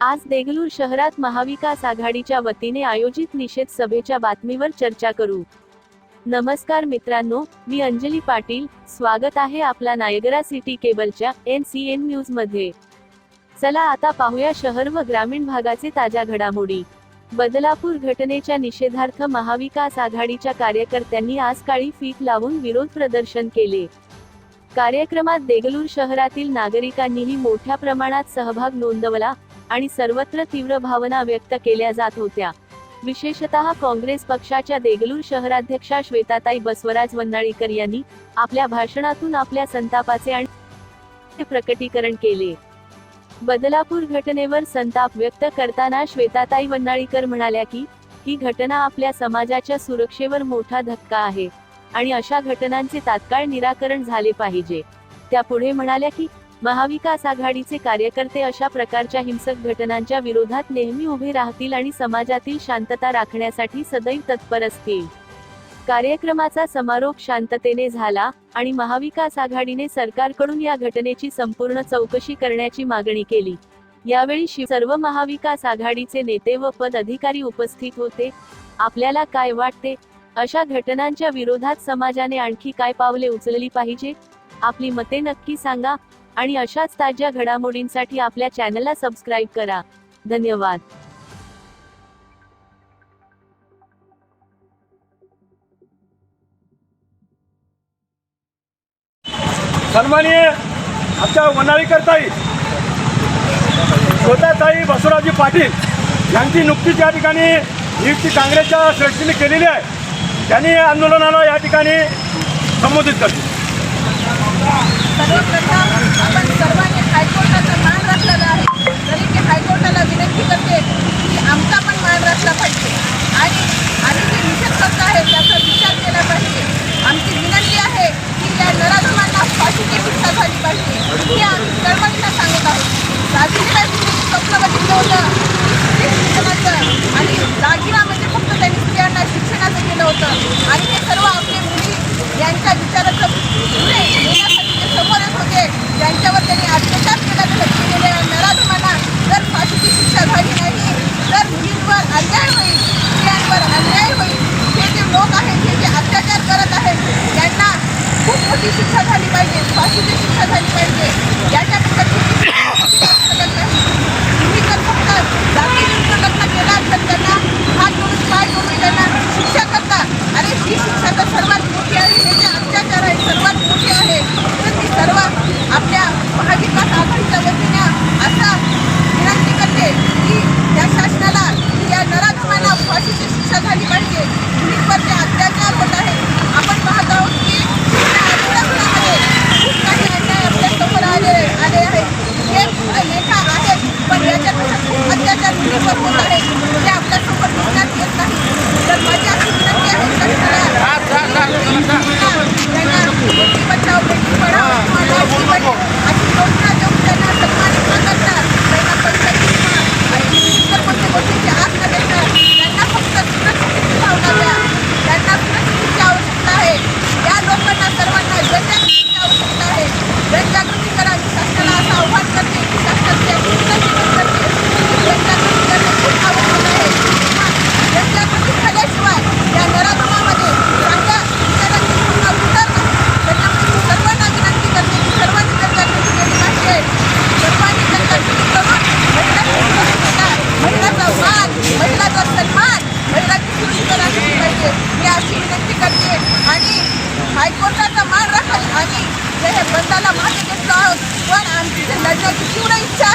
आज देगलूर शहरात महाविकास आघाडीच्या वतीने आयोजित निषेध सभेच्या बातमीवर चर्चा करू. नमस्कार मित्रांनो मी अंजली पाटील. स्वागत आहे आपला नायगरा सिटी केबलच्या एन सी एन न्यूजमध्ये चला आता पाहूया शहर व ग्रामीण भागाचे ताज्या घडामोडी. बदलापूर घटनेच्या निषेधार्थ महाविकास आघाडीच्या कार्यकर्त्यांनी आज काळी फीत लावून विरोध प्रदर्शन केले. कार्यक्रमात देगलूर शहरातील नागरिकांनीही मोठ्या प्रमाणात सहभाग नोंदवला. आणि सर्वत्र तीव्र भावना व्यक्त केल्या जात होत्या. विशेषतः काँग्रेस पक्षाच्या देगलूर शहराध्यक्षा श्वेताताई बसवराज वन्नाळीकर यांनी आपल्या भाषणातून आपल्या संतापाचे आणि प्रकटीकरण केले. बदलापूर घटनेवर संताप व्यक्त करताना श्वेताताई वन्नाळीकर म्हणाल्या की ही घटना आपल्या समाजाच्या सुरक्षेवर मोठा धक्का आहे आणि अशा घटनांचे तात्काळ निराकरण झाले पाहिजे. त्या पुढे म्हणाल्या की महाविकास आघाडीचे कार्यकर्ते अशा प्रकारच्या हिंसक घटनांच्या विरोधात नेहमी उभे राहतील आणि समाजातील शांतता राखण्यासाठी सदैव तत्पर असतील. कार्यक्रमाचा समारोप शांततेने झाला आणि महाविकास आघाडीने सरकारकडून या घटनेची संपूर्ण चौकशी करण्याची मागणी केली. यावेळी शिव सर्व महाविकास आघाडीचे नेते व पद अधिकारी उपस्थित होते. आपल्याला काय वाटते? अशा घटनांच्या विरोधात समाजाने आणखी काय पावले उचलली पाहिजे? आपली मते नक्की सांगा. आणि अशाच ताज्या घडामोडींसाठी आपल्या चॅनलला सबस्क्राईब करा. धन्यवाद. सन्माननीय आमच्या वनाळीकर ताई स्वतःताई बसवराजी पाटील यांची नुकतीच या ठिकाणी नियुक्ती काँग्रेसच्या श्रेष्ठीने केलेली आहे. त्यांनी या आंदोलनाला या ठिकाणी संबोधित करते सर्वप्रथम आपण सर्वांनी हायकोर्टाचा मान राखलेला आहे तरी मी हायकोर्टाला विनंती करते की आमचा पण मान राखला पाहिजे आणि आम्ही जे निषेध करत आहे त्याचा विचार केला पाहिजे आमची विनंती आहे की या नराधमांना फाशीची शिक्षा झाली पाहिजे हे आम्ही चळवळीला सांगत आहोत राजकीय स्वप्न बघितलं होतं की स्त्री शिक्षणाचं आणि दागिना म्हणजे फक्त त्यांनी स्त्रियांना शिक्षणाचं केलं होतं आणि हे सर्व आपले मुली यांच्या विचाराचं पुढे येण्यासाठी ते समोर येत होते ज्यांच्यावर त्यांनी अत्याचार केला तर केलेल्या नराधमांना जर फाशीची शिक्षा झाली नाही तर मुलींवर अन्याय होईल स्त्रियांवर अन्याय होईल हे जे लोक आहेत हे जे अत्याचार करत आहेत त्यांना खूप मोठी शिक्षा झाली पाहिजे फाशीची शिक्षा झाली पाहिजे याच्यापेक्षा किती शकत नाही तुम्ही जर फक्त जातीविरुद्ध लग्न केलात तर त्यांना हात जोडून पाय जोडून त्यांना शिक्षा करता अरे ही शिक्षा तर सर्वात मोठी आहे हे जे अत्याचार आहे सर्वात मोठे आहे तर ती सर्व आपल्या महाविकास आघाडीच्या वतीने असा विनंती करते की या शासनाला या नराधमांना फाशीची शिक्षा झाली पाहिजे मुलींवर जे अत्याचार होत आहे आपण पाहत आहोत की या आठवड्याभरामध्ये खूप काही अन्याय आपल्यासमोर आले आले आहेत हे लेखा आहेत पण याच्यापेक्षा खूप अत्याचार मुलींवर होत आहे ते आपल्यासमोर दिसण्यात येत नाही तर माझी अशी विनंती आहे शासनाला त्यांना बेटी बचाव बेटी पढाव किंवा लाडकी बहीण अशी योजना देऊन त्यांना सन्मानित न करता त्यांना पैसे किंवा आणि इतर कोणत्या गोष्टीची आस न देता त्यांना फक्त सुरक्षिततेची भावना द्या त्यांना सुरक्षिततेची आवश्यकता आहे या लोकांना सर्वांना जनजागृतीची आवश्यकता आहे जनजागृती करा मी शासनाला असं आव्हान करते की शासनाची अशी विनंती पण करते की जनजागृती करणे खूप आवश्यक आहे पण जनजागृती झाल्याशिवाय या नराधमामध्ये चांगल्या विचारांची पूर्ण उतर नाही त्याच्यामुळे मी सर्वांना विनंती करते की सर्वांनी जनजागृती केली पाहिजे सर्वांनी जनजागृती करून महिलांची सुरक्षितता महिलाचा मान महिलाचा सन्मान महिलाची सुरक्षितता राखली पाहिजे मी अशी विनंती करते. आणि हायकोर्टाचा मान राखाल आणि हे बंदाला मागे घेतलो आहोत पण आमची जी लढण्याची तीव्र इच्छा